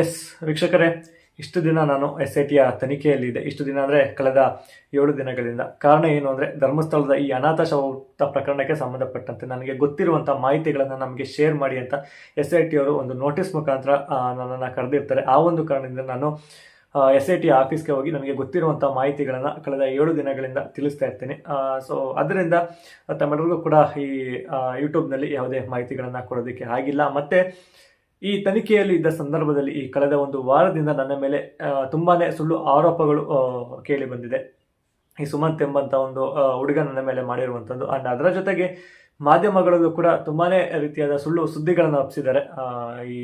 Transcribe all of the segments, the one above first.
S ವೀಕ್ಷಕರೇ, ಇಷ್ಟು ದಿನ ನಾನು ಎಸ್ ಐ ಟಿಯ ತನಿಖೆಯಲ್ಲಿದ್ದೆ. ಇಷ್ಟು ದಿನ ಅಂದರೆ ಕಳೆದ ಏಳು ದಿನಗಳಿಂದ. ಕಾರಣ ಏನು ಅಂದರೆ ಧರ್ಮಸ್ಥಳದ ಈ ಅನಾಥ ಶವ ಪ್ರಕರಣಕ್ಕೆ ಸಂಬಂಧಪಟ್ಟಂತೆ ನನಗೆ ಗೊತ್ತಿರುವಂಥ ಮಾಹಿತಿಗಳನ್ನು ನಮಗೆ ಶೇರ್ ಮಾಡಿ ಅಂತ ಎಸ್ ಐ ಟಿಯವರು ಒಂದು ನೋಟಿಸ್ ಮುಖಾಂತರ ನನ್ನನ್ನು ಕರೆದಿರ್ತಾರೆ. ಆ ಒಂದು ಕಾರಣದಿಂದ ನಾನು ಎಸ್ ಐ ಟಿ ಆಫೀಸ್ಗೆ ಹೋಗಿ ನನಗೆ ಗೊತ್ತಿರುವಂಥ ಮಾಹಿತಿಗಳನ್ನು ಕಳೆದ ಏಳು ದಿನಗಳಿಂದ ತಿಳಿಸ್ತಾ ಇರ್ತೀನಿ. ಸೊ ಅದರಿಂದ ತಮ್ಮೆಲ್ಲರಿಗೂ ಕೂಡ ಈ ಯೂಟ್ಯೂಬ್ನಲ್ಲಿ ಯಾವುದೇ ಮಾಹಿತಿಗಳನ್ನು ಕೊಡೋದಕ್ಕೆ ಆಗಿಲ್ಲ. ಮತ್ತು ಈ ತನಿಖೆಯಲ್ಲಿ ಇದ್ದ ಸಂದರ್ಭದಲ್ಲಿ ಈ ಕಳೆದ ಒಂದು ವಾರದಿಂದ ನನ್ನ ಮೇಲೆ ತುಂಬಾನೇ ಸುಳ್ಳು ಆರೋಪಗಳು ಕೇಳಿ ಬಂದಿದೆ. ಈ ಸುಮಂತ್ ಎಂಬಂತ ಒಂದು ಹುಡುಗ ನನ್ನ ಮೇಲೆ ಮಾಡಿರುವಂಥದ್ದು ಅಂಡ್ ಅದರ ಜೊತೆಗೆ ಮಾಧ್ಯಮಗಳಲ್ಲೂ ಕೂಡ ತುಂಬಾನೇ ರೀತಿಯಾದ ಸುಳ್ಳು ಸುದ್ದಿಗಳನ್ನು ಹಬ್ಬಿಸಿದ್ದಾರೆ ಈ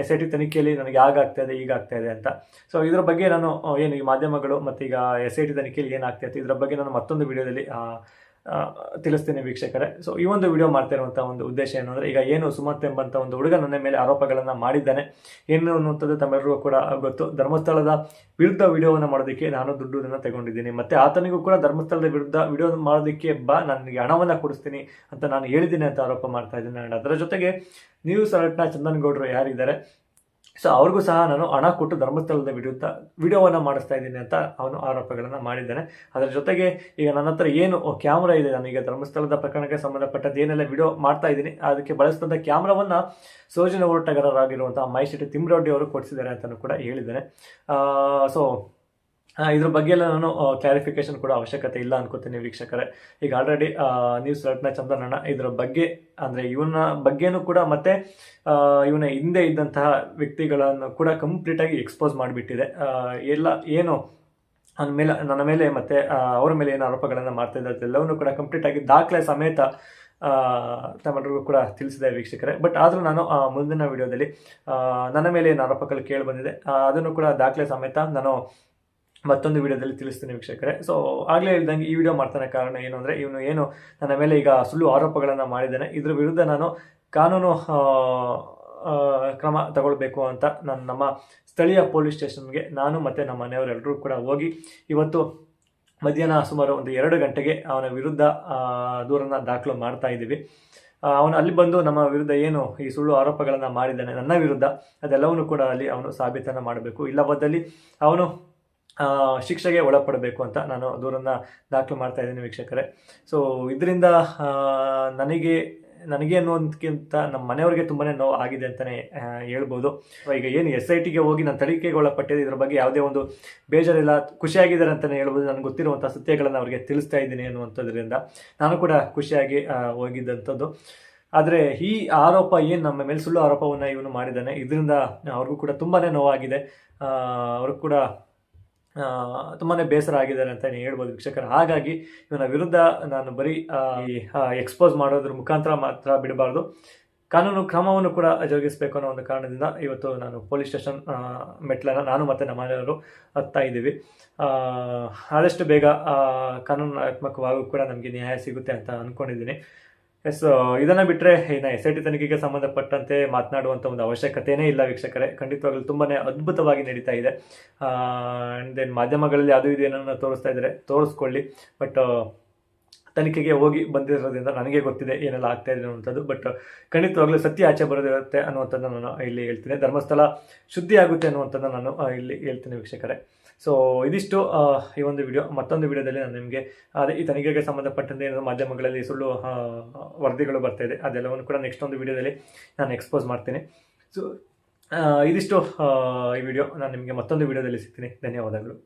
ಎಸ್ ಐ ಟಿ ತನಿಖೆಯಲ್ಲಿ ನನಗೆ ಆಗಾಗ್ತಾ ಇದೆ ಈಗ ಆಗ್ತಾ ಇದೆ ಅಂತ. ಸೊ ಇದರ ಬಗ್ಗೆ ನಾನು ಏನು ಈ ಮಾಧ್ಯಮಗಳು ಮತ್ತು ಈಗ ಎಸ್ ಐ ಟಿ ತನಿಖೆಯಲ್ಲಿ ಏನಾಗ್ತಾ ಇತ್ತು, ಇದರ ಬಗ್ಗೆ ನಾನು ಮತ್ತೊಂದು ವಿಡಿಯೋದಲ್ಲಿ ತಿಳಿಸ್ತೀನಿ ವೀಕ್ಷಕರೇ. ಸೊ ಈ ಒಂದು ವಿಡಿಯೋ ಮಾಡ್ತಾ ಇರುವಂಥ ಒಂದು ಉದ್ದೇಶ ಏನು ಅಂದರೆ ಈಗ ಏನು ಸುಮಂತ್ ಎಂಬಂತ ಒಂದು ಹುಡುಗ ನನ್ನ ಮೇಲೆ ಆರೋಪಗಳನ್ನು ಮಾಡಿದ್ದಾನೆ. ಏನು ಅನ್ನುವಂಥದ್ದು ತಮ್ಮೆಲ್ಲರಿಗೂ ಕೂಡ ಗೊತ್ತು. ಧರ್ಮಸ್ಥಳದ ವಿರುದ್ಧ ವಿಡಿಯೋವನ್ನು ಮಾಡೋದಕ್ಕೆ ನಾನು ದುಡ್ಡನ್ನು ತಗೊಂಡಿದ್ದೀನಿ. ಮತ್ತೆ ಆತನಿಗೂ ಕೂಡ ಧರ್ಮಸ್ಥಳದ ವಿರುದ್ಧ ವಿಡಿಯೋ ಮಾಡೋದಕ್ಕೆ ಬಾ, ನನಗೆ ಹಣವನ್ನು ಕೊಡಿಸ್ತೀನಿ ಅಂತ ನಾನು ಹೇಳಿದ್ದೀನಿ ಅಂತ ಆರೋಪ ಮಾಡ್ತಾ ಇದ್ದೀನಿ. ಅದರ ಜೊತೆಗೆ ನ್ಯೂಸ್ ಅಲರ್ಟ್ನ ಚಂದನ್ ಗೌಡರು ಯಾರಿದ್ದಾರೆ ಸೊ ಅವ್ರಿಗೂ ಸಹ ನಾನು ಹಣ ಕೊಟ್ಟು ಧರ್ಮಸ್ಥಳದ ವಿಡಿಯೋ ವಿಡಿಯೋವನ್ನು ಮಾಡಿಸ್ತಾ ಇದ್ದೀನಿ ಅಂತ ಅವನು ಆರೋಪಗಳನ್ನು ಮಾಡಿದ್ದಾನೆ. ಅದರ ಜೊತೆಗೆ ಈಗ ನನ್ನ ಹತ್ರ ಏನು ಕ್ಯಾಮ್ರಾ ಇದೆ, ನಾನು ಈಗ ಧರ್ಮಸ್ಥಳದ ಪ್ರಕರಣಕ್ಕೆ ಸಂಬಂಧಪಟ್ಟದ್ದು ಏನೆಲ್ಲ ವಿಡಿಯೋ ಮಾಡ್ತಾ ಇದ್ದೀನಿ, ಅದಕ್ಕೆ ಬಳಸಿದಂಥ ಕ್ಯಾಮ್ರಾವನ್ನು ಸೋಜಿನ ಹೋರಾಟಗಾರರಾಗಿರುವಂತಹ ಮೈಶೆಟ್ಟಿ ತಿಮ್ರೊಡ್ಡಿ ಅವರು ಕೊಡಿಸಿದ್ದಾರೆ ಅಂತಲೂ ಕೂಡ ಹೇಳಿದ್ದಾರೆ ಸೊ ಇದ್ರ ಬಗ್ಗೆ ಎಲ್ಲ ನಾನು ಕ್ಲಾರಿಫಿಕೇಶನ್ ಕೂಡ ಅವಶ್ಯಕತೆ ಇಲ್ಲ ಅನ್ಕೋತೀನಿ ವೀಕ್ಷಕರೇ. ಈಗ ಆಲ್ರೆಡಿ ನ್ಯೂಸ್ ರತ್ನ ಚಂದ್ರನ ಇದರ ಬಗ್ಗೆ, ಅಂದರೆ ಇವನ ಬಗ್ಗೆನೂ ಕೂಡ ಮತ್ತೆ ಇವನ ಹಿಂದೆ ಇದ್ದಂತಹ ವ್ಯಕ್ತಿಗಳನ್ನು ಕೂಡ ಕಂಪ್ಲೀಟಾಗಿ ಎಕ್ಸ್ಪೋಸ್ ಮಾಡಿಬಿಟ್ಟಿದೆ. ಎಲ್ಲ ಏನು, ನನ್ನ ಮೇಲೆ ನನ್ನ ಮೇಲೆ ಮತ್ತೆ ಅವರ ಮೇಲೆ ಏನು ಆರೋಪಗಳನ್ನು ಮಾಡ್ತಾ ಇದ್ದಾರೆ ಅದೆಲ್ಲವನ್ನೂ ಕೂಡ ಕಂಪ್ಲೀಟ್ ಆಗಿ ದಾಖಲೆ ಸಮೇತ ತಮ್ಮೆಲ್ಲರಿಗೂ ಕೂಡ ತಿಳಿಸಿದೆ ವೀಕ್ಷಕರೇ. ಬಟ್ ಆದರೂ ನಾನು ಮುಂದಿನ ವಿಡಿಯೋದಲ್ಲಿ ನನ್ನ ಮೇಲೆ ಏನು ಆರೋಪಗಳು ಕೇಳಿ ಬಂದಿದೆ ಅದನ್ನು ಕೂಡ ದಾಖಲೆ ಸಮೇತ ನಾನು ಮತ್ತೊಂದು ವಿಡಿಯೋದಲ್ಲಿ ತಿಳಿಸ್ತೀನಿ ವೀಕ್ಷಕರೇ. ಸೊ ಆಗಲೇ ಹೇಳ್ದಂಗೆ ಈ ವಿಡಿಯೋ ಮಾಡ್ತಾನೆ ಕಾರಣ ಏನು ಅಂದರೆ ಇವನು ಏನು ನನ್ನ ಮೇಲೆ ಈಗ ಸುಳ್ಳು ಆರೋಪಗಳನ್ನು ಮಾಡಿದ್ದಾನೆ. ಇದ್ರ ವಿರುದ್ಧ ನಾನು ಕಾನೂನು ಕ್ರಮ ತಗೊಳ್ಬೇಕು ಅಂತ ನಾನು, ನಮ್ಮ ಸ್ಥಳೀಯ ಪೊಲೀಸ್ ಸ್ಟೇಷನ್ಗೆ ನಾನು ಮತ್ತು ನಮ್ಮ ಮನೆಯವರೆಲ್ಲರೂ ಕೂಡ ಹೋಗಿ ಇವತ್ತು ಮಧ್ಯಾಹ್ನ ಸುಮಾರು ಒಂದು ಎರಡು ಗಂಟೆಗೆ ಅವನ ವಿರುದ್ಧ ದೂರನ್ನು ದಾಖಲು ಮಾಡ್ತಾ ಇದ್ದೀವಿ. ಅವನು ಅಲ್ಲಿ ಬಂದು ನಮ್ಮ ವಿರುದ್ಧ ಏನು ಈ ಸುಳ್ಳು ಆರೋಪಗಳನ್ನು ಮಾಡಿದ್ದಾನೆ. ನನ್ನ ವಿರುದ್ಧ ಅದೆಲ್ಲವನ್ನು ಕೂಡ ಅಲ್ಲಿ ಅವನು ಸಾಬೀತನ್ನು ಮಾಡಬೇಕು. ಇಲ್ಲವಾದಲ್ಲಿ ಅವನು ಶಿಕ್ಷೆಗೆ ಒಳಪಡಬೇಕು ಅಂತ ನಾನು ದೂರನ್ನು ದಾಖಲು ಮಾಡ್ತಾ ಇದ್ದೀನಿ ವೀಕ್ಷಕರೇ. ಸೊ ಇದರಿಂದ ನನಗೆ ನನಗೆ ಅನ್ನೋದಕ್ಕಿಂತ ನಮ್ಮ ಮನೆಯವ್ರಿಗೆ ತುಂಬಾ ನೋವು ಆಗಿದೆ ಅಂತಲೇ ಹೇಳ್ಬೋದು. ಈಗ ಏನು ಎಸ್ ಐ ಟಿಗೆ ಹೋಗಿ ನಾನು ತನಿಖೆಗೆ ಒಳಪಟ್ಟಿದೆ ಇದ್ರ ಬಗ್ಗೆ ಯಾವುದೇ ಒಂದು ಬೇಜಾರಿಲ್ಲ, ಖುಷಿಯಾಗಿದ್ದಾರೆ ಅಂತಲೇ ಹೇಳ್ಬೋದು. ನನಗೆ ಗೊತ್ತಿರುವಂಥ ಸತ್ಯಗಳನ್ನು ಅವರಿಗೆ ತಿಳಿಸ್ತಾ ಇದ್ದೀನಿ ಅನ್ನುವಂಥದ್ರಿಂದ ನಾನು ಕೂಡ ಖುಷಿಯಾಗಿ ಹೋಗಿದ್ದಂಥದ್ದು. ಆದರೆ ಈ ಆರೋಪ ಏನು ನಮ್ಮ ಮೇಲೆ ಸುಳ್ಳು ಆರೋಪವನ್ನು ಇವನು ಮಾಡಿದ್ದಾನೆ, ಇದರಿಂದ ಅವ್ರಿಗೂ ಕೂಡ ತುಂಬಾ ನೋವಾಗಿದೆ. ಅವ್ರಿಗೂ ಕೂಡ ತುಂಬಾ ಬೇಸರ ಆಗಿದ್ದಾರೆ ಅಂತ ಹೇಳ್ಬೋದು ವೀಕ್ಷಕರು. ಹಾಗಾಗಿ ಇವನ ವಿರುದ್ಧ ನಾನು ಬರೀ ಎಕ್ಸ್ಪೋಸ್ ಮಾಡೋದ್ರ ಮುಖಾಂತರ ಮಾತ್ರ ಬಿಡಬಾರ್ದು. ಕಾನೂನು ಕ್ರಮವನ್ನು ಕೂಡ ಜರುಗಿಸಬೇಕು ಅನ್ನೋ ಒಂದು ಕಾರಣದಿಂದ ಇವತ್ತು ನಾನು ಪೊಲೀಸ್ ಸ್ಟೇಷನ್ ಮೆಟ್ಲನ್ನು ನಾನು ಮತ್ತು ನಮ್ಮ ಮನೆಯವರು ಹತ್ತಾ ಇದ್ದೀವಿ. ಆದಷ್ಟು ಬೇಗ ಕಾನೂನಾತ್ಮಕವಾಗೂ ಕೂಡ ನಮಗೆ ನ್ಯಾಯ ಸಿಗುತ್ತೆ ಅಂತ ಅಂದ್ಕೊಂಡಿದ್ದೀನಿ ಎಸ್ ಇದನ್ನು ಬಿಟ್ಟರೆ ಇನ್ನು ಎಸ್ ಐ ಟಿ ತನಿಖೆಗೆ ಸಂಬಂಧಪಟ್ಟಂತೆ ಮಾತನಾಡುವಂಥ ಒಂದು ಅವಶ್ಯಕತೆಯೇ ಇಲ್ಲ ವೀಕ್ಷಕರೇ. ಖಂಡಿತವಾಗಲೂ ತುಂಬಾ ಅದ್ಭುತವಾಗಿ ನಡೀತಾ ಇದೆ. ಆ್ಯಂಡ್ ದೆನ್ ಮಾಧ್ಯಮಗಳಲ್ಲಿ ಅದು ಇದು ಏನನ್ನ ತೋರಿಸ್ತಾ ಇದ್ದಾರೆ ತೋರಿಸ್ಕೊಳ್ಳಿ. ಬಟ್ ತನಿಖೆಗೆ ಹೋಗಿ ಬಂದಿರೋದ್ರಿಂದ ನನಗೆ ಗೊತ್ತಿದೆ ಏನೆಲ್ಲ ಆಗ್ತಾ ಇದೆ ಅನ್ನುವಂಥದ್ದು. ಬಟ್ ಖಂಡಿತವಾಗ್ಲೂ ಸತ್ಯ ಆಚೆ ಬರೋದಿರುತ್ತೆ ಅನ್ನುವಂಥದ್ದನ್ನು ನಾನು ಇಲ್ಲಿ ಹೇಳ್ತೀನಿ. ಧರ್ಮಸ್ಥಳ ಶುದ್ಧಿ ಆಗುತ್ತೆ ಅನ್ನುವಂಥದ್ದನ್ನು ನಾನು ಇಲ್ಲಿ ಹೇಳ್ತೀನಿ ವೀಕ್ಷಕರೇ. ಸೊ ಇದಿಷ್ಟು ಈ ಒಂದು ವಿಡಿಯೋ, ಮತ್ತೊಂದು ವಿಡಿಯೋದಲ್ಲಿ ನಾನು ನಿಮಗೆ ಅದೇ ಈ ತನಿಖೆಗೆ ಸಂಬಂಧಪಟ್ಟಂತೆ ಏನಾದರೂ ಮಾಧ್ಯಮಗಳಲ್ಲಿ ಸುಳ್ಳು ವರದಿಗಳು ಬರ್ತಾ ಇದೆ, ಅದೆಲ್ಲವನ್ನು ಕೂಡ ನೆಕ್ಸ್ಟ್ ಒಂದು ವಿಡಿಯೋದಲ್ಲಿ ನಾನು ಎಕ್ಸ್ಪೋಸ್ ಮಾಡ್ತೀನಿ. ಸೊ ಇದಿಷ್ಟು ಈ ವಿಡಿಯೋ ನಾನು ನಿಮಗೆ ಮತ್ತೊಂದು ವಿಡಿಯೋದಲ್ಲಿ ಸಿಗ್ತೀನಿ. ಧನ್ಯವಾದಗಳು.